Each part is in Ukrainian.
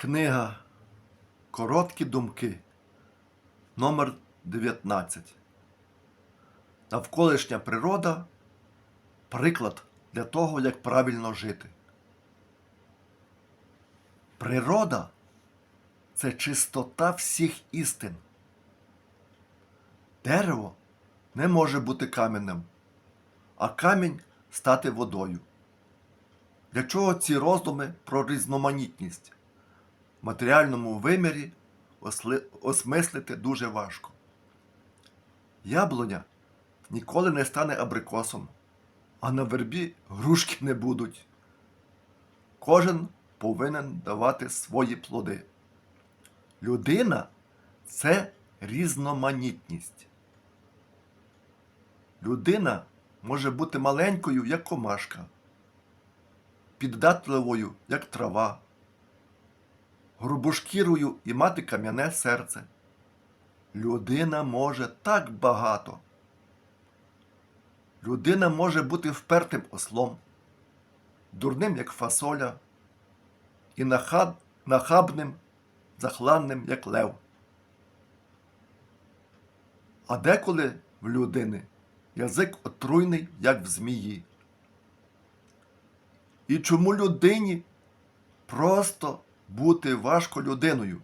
Книга Короткі думки номер 19 Навколишня природа приклад для того, як правильно жити. Природа це чистота всіх істин. Дерево не може бути каменем, а камінь стати водою. Для чого ці роздуми про різноманітність? Матеріальному вимірі осмислити дуже важко. Яблуня ніколи не стане абрикосом, а на вербі грушки не будуть. Кожен повинен давати свої плоди. Людина це різноманітність. Людина може бути маленькою, як комашка, піддатливою, як трава, грубошкірою і мати кам'яне серце. Людина може так багато. Людина може бути впертим ослом, дурним, як фасоля, і нахаб, нахабним, захланним, як лев. А деколи в людини язик отруйний, як в змії. І чому людині просто бути важко людиною?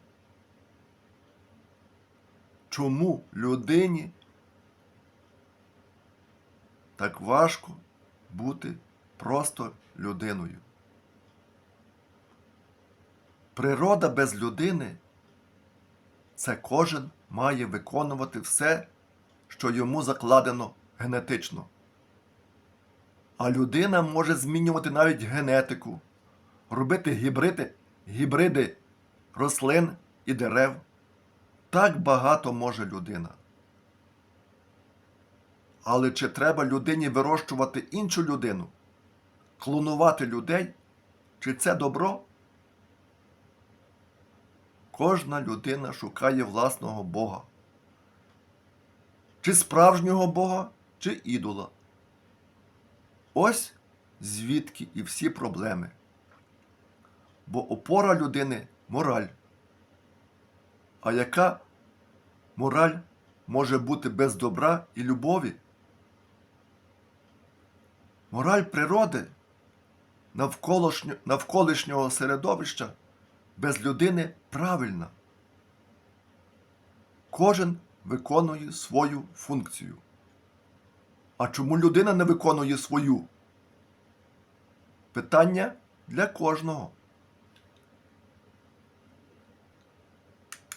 Чому людині так важко бути просто людиною? Природа без людини це кожен має виконувати все, що йому закладено генетично. А людина може змінювати навіть генетику, робити гібриди, гібриди рослин і дерев. Так багато може людина. Але чи треба людині вирощувати іншу людину, клонувати людей? Чи це добро? Кожна людина шукає власного Бога. Чи справжнього Бога, чи ідола. Ось звідки і всі проблеми. Бо опора людини мораль. А яка мораль може бути без добра і любові? Мораль природи навколишнього середовища без людини правильна. Кожен виконує свою функцію. А чому людина не виконує свою? Питання для кожного.